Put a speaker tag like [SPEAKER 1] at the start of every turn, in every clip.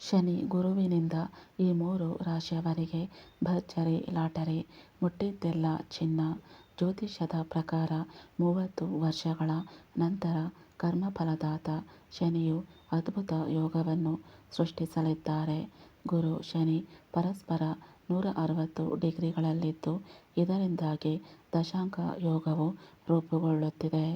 [SPEAKER 1] ಶನಿ ಗುರುವಿನಿಂದ ಈ ಮೂರು ರಾಶಿಯವರಿಗೆ ಭರ್ಜರಿ, ಲಾಟರಿ, ಮುಟ್ಟಿದ್ದೆಲ್ಲ ಚಿನ್ನ, ಜ್ಯೋತಿಷ್ಯದ ಪ್ರಕಾರ ಮೂವತ್ತು ವರ್ಷಗಳ ನಂತರ ಕರ್ಮಫಲದಾತ ಶನಿಯು ಅದ್ಭುತ ಯೋಗವನ್ನು ಸೃಷ್ಟಿಸಲಿದ್ದಾರೆ. ಗುರು ಶನಿ ಪರಸ್ಪರ ನೂರ ಅರವತ್ತು ಡಿಗ್ರಿಗಳಲ್ಲಿದ್ದು ಇದರಿಂದಾಗಿ ದಶಾಂಕ ಯೋಗವು ರೂಪುಗೊಳ್ಳುತ್ತಿದೆ.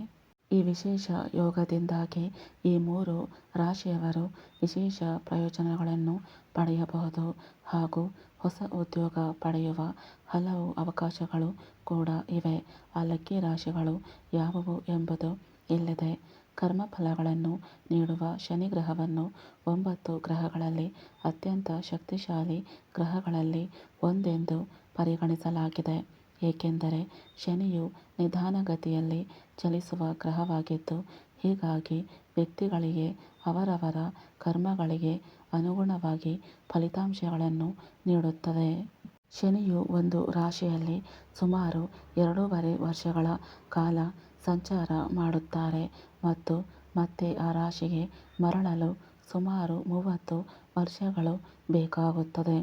[SPEAKER 1] ಈ ವಿಶೇಷ ಯೋಗದಿಂದಾಗಿ ಈ ಮೂರು ರಾಶಿಯವರು ವಿಶೇಷ ಪ್ರಯೋಜನಗಳನ್ನು ಪಡೆಯಬಹುದು ಹಾಗೂ ಹೊಸ ಉದ್ಯೋಗ ಪಡೆಯುವ ಹಲವು ಅವಕಾಶಗಳು ಕೂಡ ಇವೆ. ಆ ಲಕ್ಕಿ ರಾಶಿಗಳು ಯಾವುವು ಎಂಬುದು ಇಲ್ಲಿದೆ ಕರ್ಮಫಲಗಳನ್ನು ನೀಡುವ ಶನಿ ಗ್ರಹವನ್ನು ಒಂಬತ್ತು ಗ್ರಹಗಳಲ್ಲಿ, ಅತ್ಯಂತ ಶಕ್ತಿಶಾಲಿ ಗ್ರಹಗಳಲ್ಲಿ ಒಂದೆಂದು ಪರಿಗಣಿಸಲಾಗಿದೆ. ಏಕೆಂದರೆ ಶನಿಯು ನಿಧಾನಗತಿಯಲ್ಲಿ ಚಲಿಸುವ ಗ್ರಹವಾಗಿದ್ದು, ಹೀಗಾಗಿ ವ್ಯಕ್ತಿಗಳಿಗೆ ಅವರವರ ಕರ್ಮಗಳಿಗೆ ಅನುಗುಣವಾಗಿ ಫಲಿತಾಂಶಗಳನ್ನು ನೀಡುತ್ತದೆ. ಶನಿಯು ಒಂದು ರಾಶಿಯಲ್ಲಿ ಸುಮಾರು ಎರಡೂವರೆ ವರ್ಷಗಳ ಕಾಲ ಸಂಚಾರ ಮಾಡುತ್ತಾರೆ ಮತ್ತು ಮತ್ತೆ ಆ ರಾಶಿಗೆ ಮರಳಲು ಸುಮಾರು ಮೂವತ್ತು ವರ್ಷಗಳು ಬೇಕಾಗುತ್ತದೆ.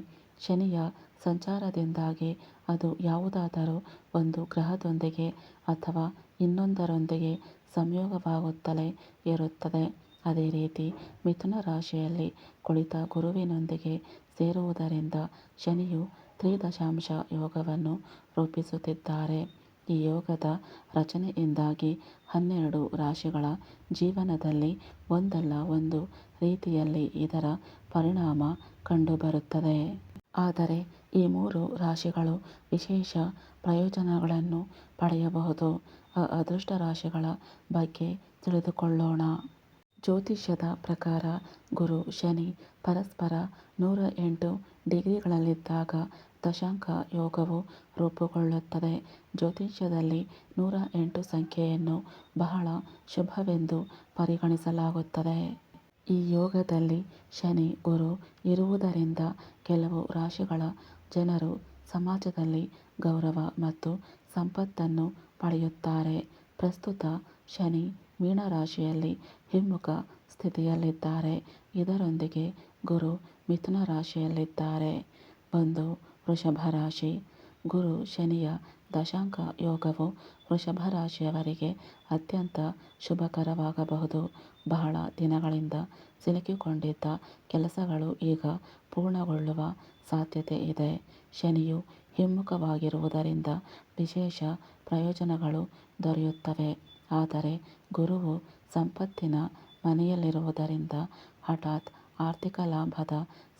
[SPEAKER 1] ಶನಿಯ ಸಂಚಾರದಿಂದಾಗಿ ಅದು ಯಾವುದಾದರೂ ಒಂದು ಗ್ರಹದೊಂದಿಗೆ ಅಥವಾ ಇನ್ನೊಂದರೊಂದಿಗೆ ಸಂಯೋಗವಾಗುತ್ತಲೇ ಇರುತ್ತದೆ. ಅದೇ ರೀತಿ ಮಿಥುನ ರಾಶಿಯಲ್ಲಿ ಕುಳಿತ ಗುರುವಿನೊಂದಿಗೆ ಸೇರುವುದರಿಂದ ಶನಿಯು ತ್ರಿದಶಾಂಶ ಯೋಗವನ್ನು ರೂಪಿಸುತ್ತಿದ್ದಾರೆ. ಈ ಯೋಗದ ರಚನೆಯಿಂದಾಗಿ ಹನ್ನೆರಡು ರಾಶಿಗಳ ಜೀವನದಲ್ಲಿ ಒಂದಲ್ಲ ಒಂದು ರೀತಿಯಲ್ಲಿ ಇದರ ಪರಿಣಾಮ ಕಂಡುಬರುತ್ತದೆ. ಆದರೆ ಈ ಮೂರು ರಾಶಿಗಳು ವಿಶೇಷ ಪ್ರಯೋಜನಗಳನ್ನು ಪಡೆಯಬಹುದು. ಆ ಅದೃಷ್ಟ ರಾಶಿಗಳ ಬಗ್ಗೆ ತಿಳಿದುಕೊಳ್ಳೋಣ. ಜ್ಯೋತಿಷ್ಯದ ಪ್ರಕಾರ ಗುರು ಶನಿ ಪರಸ್ಪರ ನೂರ ಎಂಟು ಡಿಗ್ರಿಗಳಲ್ಲಿದ್ದಾಗ ದಶಾಂಕ ಯೋಗವು ರೂಪುಗೊಳ್ಳುತ್ತದೆ. ಜ್ಯೋತಿಷ್ಯದಲ್ಲಿ ನೂರ ಎಂಟು ಸಂಖ್ಯೆಯನ್ನು ಬಹಳ ಶುಭವೆಂದು ಪರಿಗಣಿಸಲಾಗುತ್ತದೆ. ಈ ಯೋಗದಲ್ಲಿ ಶನಿ, ಗುರು ಇರುವುದರಿಂದ ಕೆಲವು ರಾಶಿಗಳ ಜನರು ಸಮಾಜದಲ್ಲಿ ಗೌರವ ಮತ್ತು ಸಂಪತ್ತನ್ನು ಪಡೆಯುತ್ತಾರೆ. ಪ್ರಸ್ತುತ ಶನಿ ಮೀನರಾಶಿಯಲ್ಲಿ ಹಿಮ್ಮುಖ ಸ್ಥಿತಿಯಲ್ಲಿದ್ದಾರೆ. ಇದರೊಂದಿಗೆ ಗುರು ಮಿಥುನ ರಾಶಿಯಲ್ಲಿದ್ದಾರೆ. ಒಂದು ವೃಷಭ ರಾಶಿ ಗುರು ಶನಿಯ ದಶಾಂಕ ಯೋಗವು ವೃಷಭ ರಾಶಿಯವರಿಗೆ ಅತ್ಯಂತ ಶುಭಕರವಾಗಬಹುದು. ಬಹಳ ದಿನಗಳಿಂದ ಸಿಲುಕಿಕೊಂಡಿದ್ದ ಕೆಲಸಗಳು ಈಗ ಪೂರ್ಣಗೊಳ್ಳುವ ಸಾಧ್ಯತೆ ಇದೆ. ಶನಿಯು ಹಿಮ್ಮುಖವಾಗಿರುವುದರಿಂದ ವಿಶೇಷ ಪ್ರಯೋಜನಗಳು ದೊರೆಯುತ್ತವೆ. ಆದರೆ ಗುರುವು ಸಂಪತ್ತಿನ ಮನೆಯಲ್ಲಿರುವುದರಿಂದ ಹಠಾತ್ ಆರ್ಥಿಕ ಲಾಭದ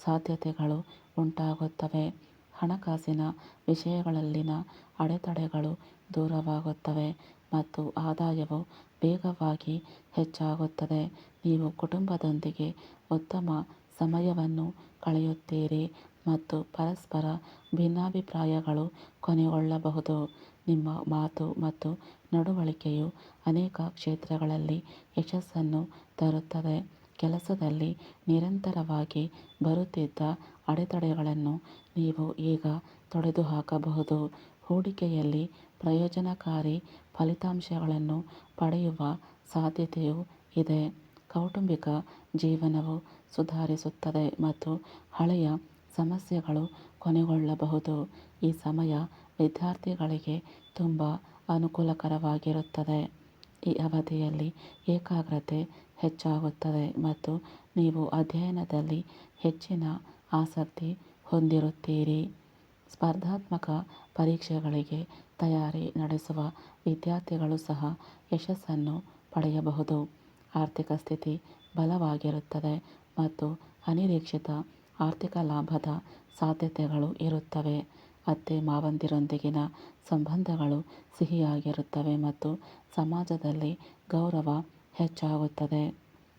[SPEAKER 1] ಸಾಧ್ಯತೆಗಳು ಉಂಟಾಗುತ್ತವೆ. ಹಣಕಾಸಿನ ವಿಷಯಗಳಲ್ಲಿನ ಅಡೆತಡೆಗಳು ದೂರವಾಗುತ್ತವೆ ಮತ್ತು ಆದಾಯವು ವೇಗವಾಗಿ ಹೆಚ್ಚಾಗುತ್ತದೆ. ನೀವು ಕುಟುಂಬದೊಂದಿಗೆ ಉತ್ತಮ ಸಮಯವನ್ನು ಕಳೆಯುತ್ತೀರಿ ಮತ್ತು ಪರಸ್ಪರ ಭಿನ್ನಾಭಿಪ್ರಾಯಗಳು ಕೊನೆಗೊಳ್ಳಬಹುದು. ನಿಮ್ಮ ಮಾತು ಮತ್ತು ನಡವಳಿಕೆಯು ಅನೇಕ ಕ್ಷೇತ್ರಗಳಲ್ಲಿ ಯಶಸ್ಸನ್ನು ತರುತ್ತದೆ. ಕೆಲಸದಲ್ಲಿ ನಿರಂತರವಾಗಿ ಬರುತ್ತಿದ್ದ ಅಡೆತಡೆಗಳನ್ನು ನೀವು ಈಗ ತೊಡೆದುಹಾಕಬಹುದು ಹೂಡಿಕೆಯಲ್ಲಿ ಪ್ರಯೋಜನಕಾರಿ ಫಲಿತಾಂಶಗಳನ್ನು ಪಡೆಯುವ ಸಾಧ್ಯತೆಯೂ ಇದೆ. ಕೌಟುಂಬಿಕ ಜೀವನವು ಸುಧಾರಿಸುತ್ತದೆ ಮತ್ತು ಹಳೆಯ ಸಮಸ್ಯೆಗಳು ಕೊನೆಗೊಳ್ಳಬಹುದು. ಈ ಸಮಯ ವಿದ್ಯಾರ್ಥಿಗಳಿಗೆ ತುಂಬ ಅನುಕೂಲಕರವಾಗಿರುತ್ತದೆ. ಈ ಅವಧಿಯಲ್ಲಿ ಏಕಾಗ್ರತೆ ಹೆಚ್ಚಾಗುತ್ತದೆ ಮತ್ತು ನೀವು ಅಧ್ಯಯನದಲ್ಲಿ ಹೆಚ್ಚಿನ ಆಸಕ್ತಿ ಹೊಂದಿರುತ್ತೀರಿ. ಸ್ಪರ್ಧಾತ್ಮಕ ಪರೀಕ್ಷೆಗಳಿಗೆ ತಯಾರಿ ನಡೆಸುವ ವಿದ್ಯಾರ್ಥಿಗಳು ಸಹ ಯಶಸ್ಸನ್ನು ಪಡೆಯಬಹುದು. ಆರ್ಥಿಕ ಸ್ಥಿತಿ ಬಲವಾಗಿರುತ್ತದೆ ಮತ್ತು ಅನಿರೀಕ್ಷಿತ ಆರ್ಥಿಕ ಲಾಭದ ಸಾಧ್ಯತೆಗಳು ಇರುತ್ತವೆ. ಅತ್ತೆ ಮಾವಂದಿರೊಂದಿಗಿನ ಸಂಬಂಧಗಳು ಸಿಹಿಯಾಗಿರುತ್ತವೆ ಮತ್ತು ಸಮಾಜದಲ್ಲಿ ಗೌರವ ಹೆಚ್ಚಾಗುತ್ತದೆ.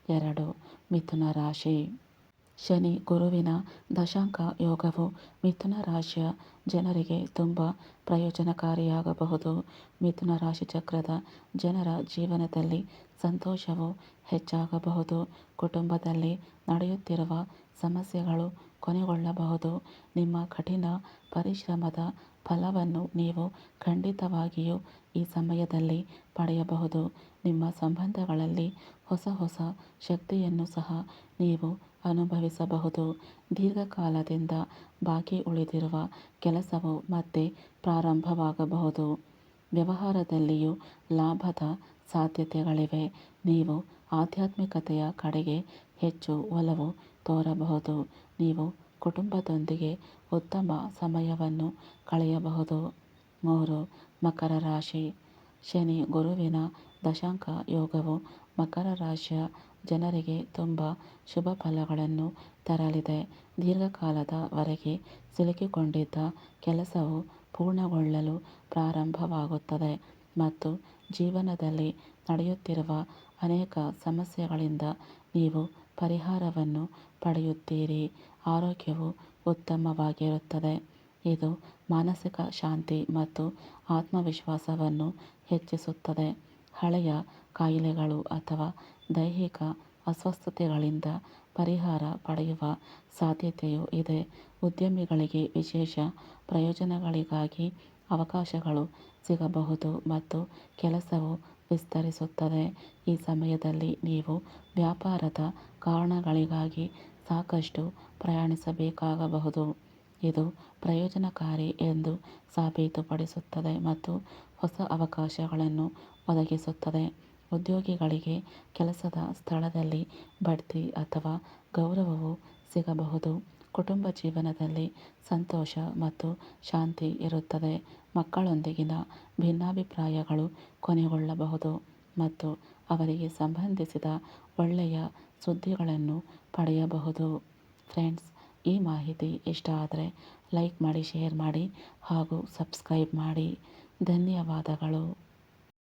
[SPEAKER 1] ಎರಡು ಮಿಥುನ ರಾಶಿ. ಶನಿ, ಗುರುವಿನ ದಶಾಂಕ ಯೋಗವು ಮಿಥುನ ರಾಶಿಯ ಜನರಿಗೆ ತುಂಬ ಪ್ರಯೋಜನಕಾರಿಯಾಗಬಹುದು. ಮಿಥುನ ರಾಶಿ ಚಕ್ರದ ಜನರ ಜೀವನದಲ್ಲಿ ಸಂತೋಷವು ಹೆಚ್ಚಾಗಬಹುದು. ಕುಟುಂಬದಲ್ಲಿ ನಡೆಯುತ್ತಿರುವ ಸಮಸ್ಯೆಗಳು ಕೊನೆಗೊಳ್ಳಬಹುದು. ನಿಮ್ಮ ಕಠಿಣ ಪರಿಶ್ರಮದ ಫಲವನ್ನು ನೀವು ಖಂಡಿತವಾಗಿಯೂ ಈ ಸಮಯದಲ್ಲಿ ಪಡೆಯಬಹುದು. ನಿಮ್ಮ ಸಂಬಂಧಗಳಲ್ಲಿ ಹೊಸ ಹೊಸ ಶಕ್ತಿಯನ್ನು ಸಹ ನೀವು ಅನುಭವಿಸಬಹುದು. ದೀರ್ಘಕಾಲದಿಂದ ಬಾಕಿ ಉಳಿದಿರುವ ಕೆಲಸವು ಮತ್ತೆ ಪ್ರಾರಂಭವಾಗಬಹುದು. ವ್ಯವಹಾರದಲ್ಲಿಯೂ ಲಾಭದ ಸಾಧ್ಯತೆಗಳಿವೆ. ನೀವು ಆಧ್ಯಾತ್ಮಿಕತೆಯ ಕಡೆಗೆ ಹೆಚ್ಚು ಒಲವು ತೋರಬಹುದು. ನೀವು ಕುಟುಂಬದೊಂದಿಗೆ ಉತ್ತಮ ಸಮಯವನ್ನು ಕಳೆಯಬಹುದು. ಮೂರು, ಮಕರ ರಾಶಿ. ಶನಿ ಗುರುವಿನ ದಶಾಂಕ ಯೋಗವು ಮಕರ ರಾಶಿಯ ಜನರಿಗೆ ತುಂಬ ಶುಭ ಫಲಗಳನ್ನು ತರಲಿದೆ. ದೀರ್ಘಕಾಲದವರೆಗೆ ಸಿಲುಕಿಕೊಂಡಿದ್ದ ಕೆಲಸವು ಪೂರ್ಣಗೊಳ್ಳಲು ಪ್ರಾರಂಭವಾಗುತ್ತದೆ ಮತ್ತು ಜೀವನದಲ್ಲಿ ನಡೆಯುತ್ತಿರುವ ಅನೇಕ ಸಮಸ್ಯೆಗಳಿಂದ ನೀವು ಪರಿಹಾರವನ್ನು ಪಡೆಯುತ್ತೀರಿ. ಆರೋಗ್ಯವು ಉತ್ತಮವಾಗಿರುತ್ತದೆ. ಇದು ಮಾನಸಿಕ ಶಾಂತಿ ಮತ್ತು ಆತ್ಮವಿಶ್ವಾಸವನ್ನು ಹೆಚ್ಚಿಸುತ್ತದೆ. ಹಳೆಯ ಕಾಯಿಲೆಗಳು ಅಥವಾ ದೈಹಿಕ ಅಸ್ವಸ್ಥತೆಗಳಿಂದ ಪರಿಹಾರ ಪಡೆಯುವ ಸಾಧ್ಯತೆಯೂ ಇದೆ. ಉದ್ಯಮಿಗಳಿಗೆ ವಿಶೇಷ ಪ್ರಯೋಜನಗಳಿಗಾಗಿ ಅವಕಾಶಗಳು ಸಿಗಬಹುದು ಮತ್ತು ಕೆಲಸವು ವಿಸ್ತರಿಸುತ್ತದೆ. ಈ ಸಮಯದಲ್ಲಿ ನೀವು ವ್ಯಾಪಾರದ ಕಾರಣಗಳಿಗಾಗಿ ಸಾಕಷ್ಟು ಪ್ರಯಾಣಿಸಬೇಕಾಗಬಹುದು. ಇದು ಪ್ರಯೋಜನಕಾರಿ ಎಂದು ಸಾಬೀತುಪಡಿಸುತ್ತದೆ ಮತ್ತು ಹೊಸ ಅವಕಾಶಗಳನ್ನು ಒದಗಿಸುತ್ತದೆ. ಉದ್ಯೋಗಿಗಳಿಗೆ ಕೆಲಸದ ಸ್ಥಳದಲ್ಲಿ ಬಡ್ತಿ ಅಥವಾ ಗೌರವವು ಸಿಗಬಹುದು. ಕುಟುಂಬ ಜೀವನದಲ್ಲಿ ಸಂತೋಷ ಮತ್ತು ಶಾಂತಿ ಇರುತ್ತದೆ. ಮಕ್ಕಳೊಂದಿಗಿನ ಭಿನ್ನಾಭಿಪ್ರಾಯಗಳು ಕೊನೆಗೊಳ್ಳಬಹುದು ಮತ್ತು ಅವರಿಗೆ ಸಂಬಂಧಿಸಿದ ಒಳ್ಳೆಯ ಸುದ್ದಿಗಳನ್ನು ಪಡೆಯಬಹುದು. ಫ್ರೆಂಡ್ಸ್, ಈ ಮಾಹಿತಿ ಇಷ್ಟ ಆದರೆ ಲೈಕ್ ಮಾಡಿ, ಶೇರ್ ಮಾಡಿ ಹಾಗೂ ಸಬ್ಸ್ಕ್ರೈಬ್ ಮಾಡಿ. ಧನ್ಯವಾದಗಳು.